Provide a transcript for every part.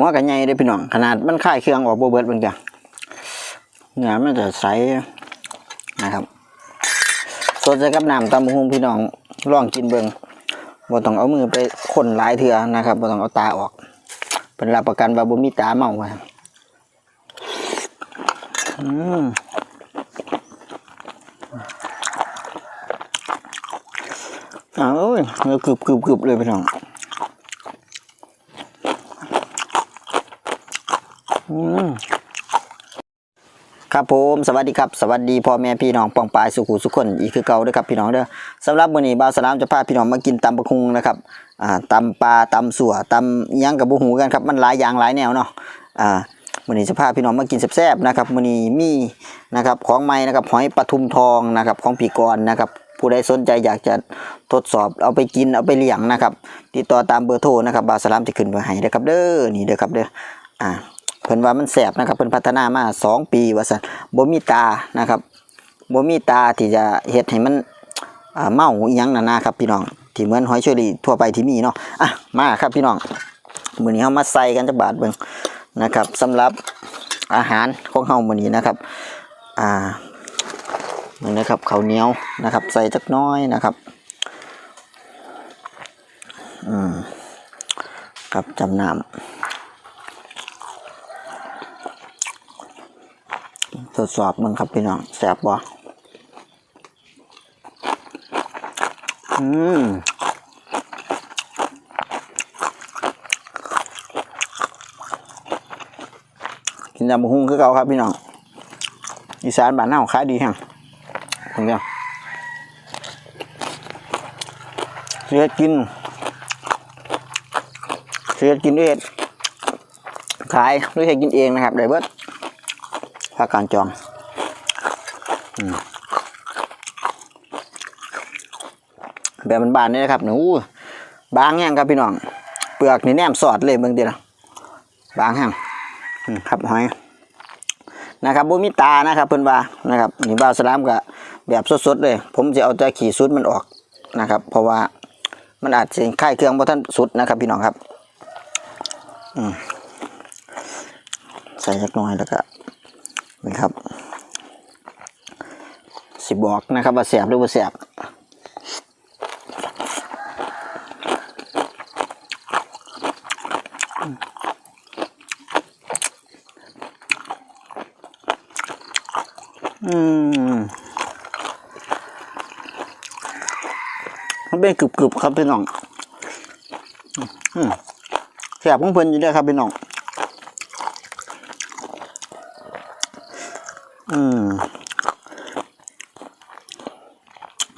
หัวกันใหญ่เด้พี่น้องขนาดมันค่ายเครื่องออกบ่เบิดเบางจ้ะเนื้อมันจะใสนะครับสดใส่กับน้ำตำบักหุงพี่น้องลองกินเบิงบ่ต้องเอามือไปคนหลายเถื่อนะครับบ่ต้องเอาตาออก เป็นรับประกันว่าบ่มีตาเมาว่าอืมอ้าวเอ้ยเนื้อกรึบกรึบกรึบเลยพี่น้อง อืม ครับผมสวัสดีครับสวัสดีพ่อแม่พี่น้องปองปายสุขุสุขคนอีกคือเก่าด้อครับพี่น้องเด้อสำหรับมื้อนี้บ่าวสลามจะพาพี่น้องมากินตำบักคุงนะครับอ่าตำปลาตำสั่วตำยังกับบ่หูกันครับมันหลายอย่างหลายแนวเนาะอ่ามื้อนี้จะพาพี่น้องมากินแซ่บๆนะครับมื้อนี้มีนะครับของใหม่นะครับหอยปทุมทองนะครับของพี่กรนะครับผู้ใดสนใจอยากจะทดสอบเอาไปกินเอาไปเลี้ยงนะครับติดต่อตามเบอร์โทรนะครับบ่าวสลามจะขึ้นไว้ให้เด้อครับเด้อนี่เด้อครับเด้ออ่า เพิ่นว่ามันแสบนะครับเพิ่นพัฒนามาสองปีว่าซั่นบ่มีตานะครับบ่มีตาที่จะเฮ็ดให้มันอ่าเมาอีหยังนั่นนะครับพี่น้องที่เหมือนหอยเชอรี่ทั่วไปที่มีเนาะอะมาครับพี่น้องมื้อนี้เฮามาใส่กันจักบาทเบิ่งนะครับสำหรับอาหารของเฮามื้อนี้นะครับอ่านี่นะครับข้าวเหนียวนะครับ ใส่จักน้อยนะครับอืมกับจำน้ำ ทดสอบมึงครับพี่น้องแสบบ่อืมกินยำบุ้งคือเก่าครับพี่น้องอีสานบ้านเฮาขายดีแฮงผมเดียเสียกินเสียกินเองขายหรือเฮ็ดกินเองนะครับได้เบิด ภาคการจองอืมแบบบานๆนี่นะครับหนูบางแห้งครับพี่น้อง เปลือกนี่แนมสอดเลยเบิ่งดีละบางแห้งอืมครับหอยนะครับบ่มีตานะครับเพิ่นว่านะครับนี่บ่าวสลามก็แบบสดๆเลย ผมจะเอาแต่ขี่สุดมันออกนะครับ เพราะว่ามันอาจจะค่ายเครื่องบ่ทันสุดนะครับ พี่น้องครับอืมใส่สักหน่อยแล้วก็ นะครับ สิบอกนะครับว่าแสบหรือว่าแสบอืมมันเป็นกรึบๆครับพี่น้องแสบของเพิ่นอยู่เด้อครับพี่น้อง อืม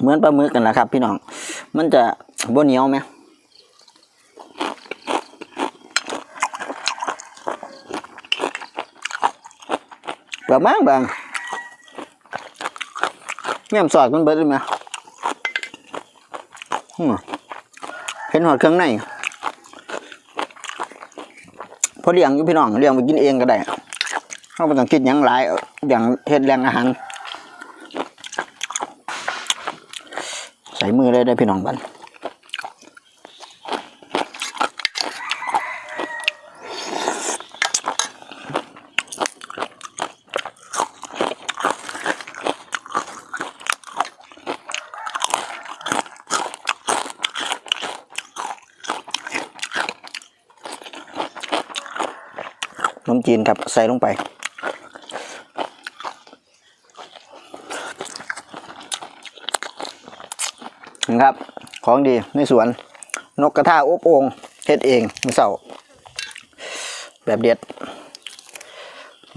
เห มือนปลาหมึกกันแหละครับ พี่น้อง มันจะบนเหนียวไหมบางบางบางแง่มสอดมันเบิดเลยไหมเห็นหอดเครื่องในพอเลี้ยงอยู่พี่น้องเลี้ยงไปกินเองก็ได้เราไม่ต้องคิดหยังหลายอย่างเฮ็ดแรงอาหาร ใส่มือเลยได้พี่น้องบันนมจีนครับใส่ลงไป ครับ ของดีในสวน นกกระทาอบโอ่งเฮ็ดเองมือเสาแบบเด็ด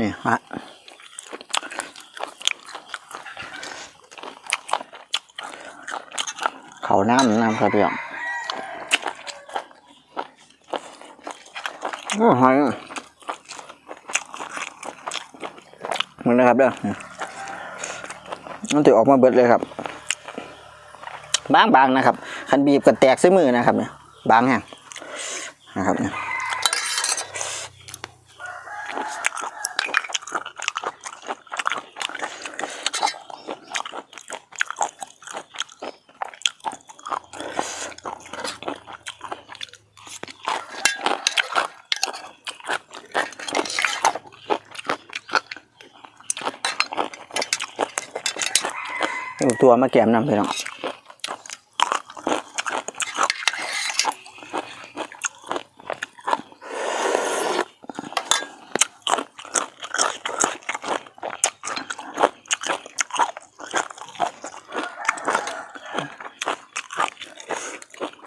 นี่ฮะเขาน้ำน้ำครับพี่น้องโอ้หอยมันนะครับเด้อนี่มันถือออกมาเบิดเลยครับ บางบางนะครับคันบีบก็แตกเส่มือนะครับเนี่ยบางแห้งนะครับเนี่ยตัวมาแกมน้ำไปเนาะ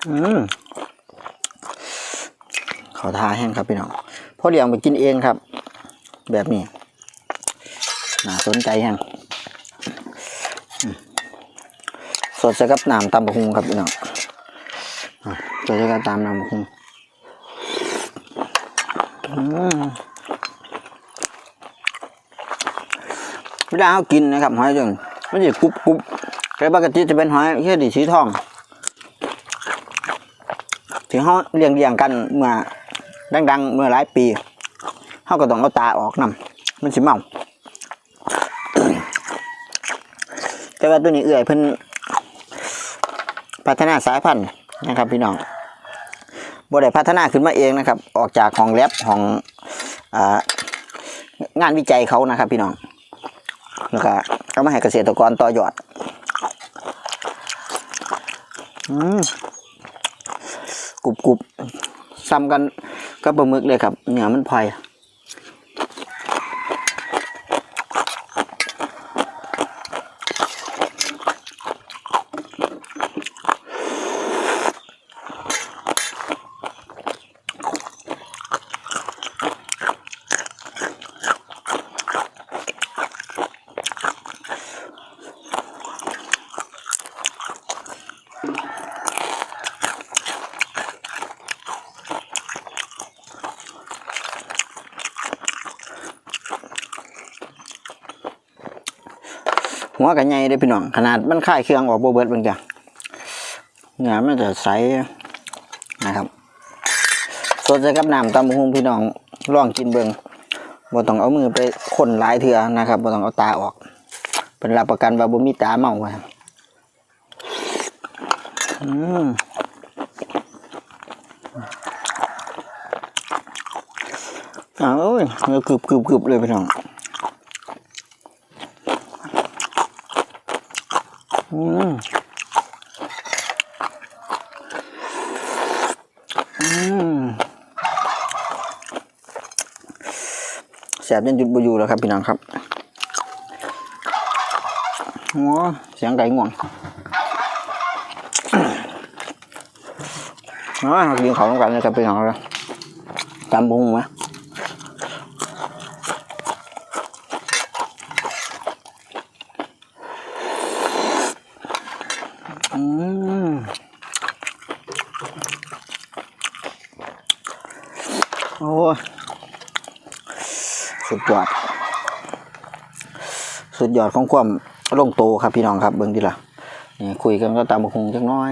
อืมขอทาแห้งครับพี่น้องพ่อเลี้ยงไปกินเองครับ แบบนี้น่าสนใจแฮงสดใส่กับน้ำตำบักหุงครับพี่น้องสดใส่กับตามน้ำบักหุงอืมเวลาเขากินนะครับหอยจนมันจะกรุบกรุบแต่ปกติจะเป็นหอยแค่ดีสีทอง ที่เขาเลี้ยงเลี้ยงกันเมื่อดัง ๆ เมื่อหลายปีเขาก็ต้องเอาตาออกนำมันสิเมาแต่ว่าตัวนี้เอื่อยเพิ่นพัฒนาสายพันธุ์นะครับพี่น้องบ่ได้พัฒนาขึ้นมาเองนะครับ ออกจากของแลบขององานวิจัยเขานะครับพี่น้องแล้วก็เอามาให้เกษตรกรต่อยอด อืม กรุบกรุบซ้ำกันกับปลาหมึกเลยครับเนื้อมันพลอย หัวกันใหญ่เด้พี่น้อง ขนาดมันค่ายเครื่องออกโบเบิดเบิ่งจ้ะเนื้อมันจะใสนะครับสดใส่กับน้ำตำหุ่งพี่น้องลองกินเบิ่งบ่ต้องเอามือไปคนหลายเถื่อนะครับบ่ต้องเอาตาออก เป็นรับประกันว่าบ่มีตาเมาว่าอืมอ้าวเอ้ยเนื้อกรึบกรึบกรึบเลยพี่น้อง อืมอืมแสบจนหยุดบอยู่แล้วครับพี่น้องครับโอ้เสียงไก่ง่วงอ๋อเรากินของกันเลยครับพี่น้องครับตำบุ้งไหม สุดยอด สุดยอดของความลงโตครับพี่น้องครับเบิ่งดีละนี่คุยกันก็ตามบุคงจักน้อย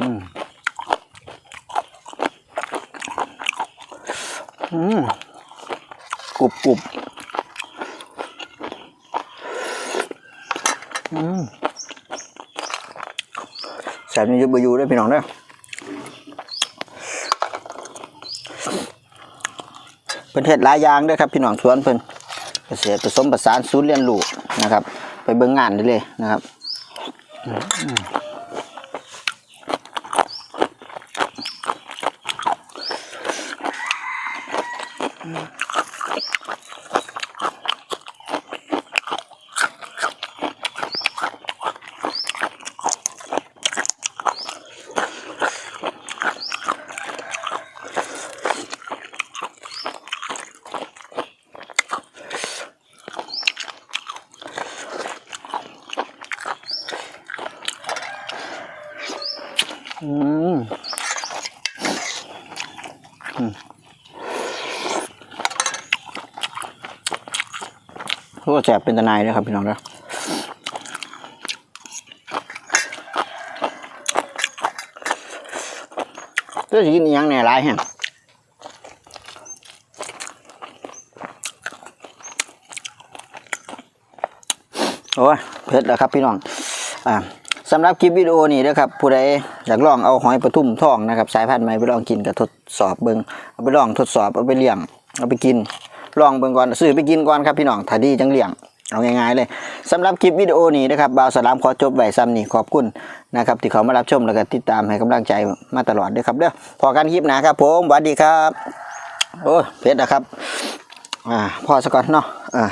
อืมอืมกรุบกรุบอืมแสบนี่ยุบอยู่ได้พี่น้องเด้อ เพิ่นเฮ็ดหลายอย่างด้วยครับพี่น้องสวนเพิ่นเกษตรผสมผสานศูนย์เรียนรู้นะครับ ไปเบิ่งงานได้เลยนะครับ อืมอืมอืมโอ้แสบเป็นตะนายเลยครับพี่น้องเด้อเจ้าสิกินอิหยังแหน่หลายแฮงโอ้ยเผ็ดแล้วครับพี่น้อง อ่า สำหรับคลิปวิดีโอนี้นะครับผู้ใดอยากลองเอาหอยปลาทุ่มทองนะครับสายพันธุ์ใหม่ไปลองกินกับทดสอบเบิงเอาไปลองทดสอบเอาไปเลี้ยงเอาไปกินลองเบิ่งก่อนซื้อไปกินก่อนครับพี่น้องถ้าดีจังเลี้ยงเอาง่ายๆเลยสำหรับคลิปวิดีโอนี้นะครับบ่าวสลามขอจบไว้ซ้ำนี้ขอบคุณนะครับที่เขามารับชมแล้วก็ติดตามให้กำลังใจมาตลอดด้วยครับเด้อพอกันคลิปหนาครับผมสวัสดีครับโอ้เพชรนะครับอ่าพอสก่อนเนาะอ่า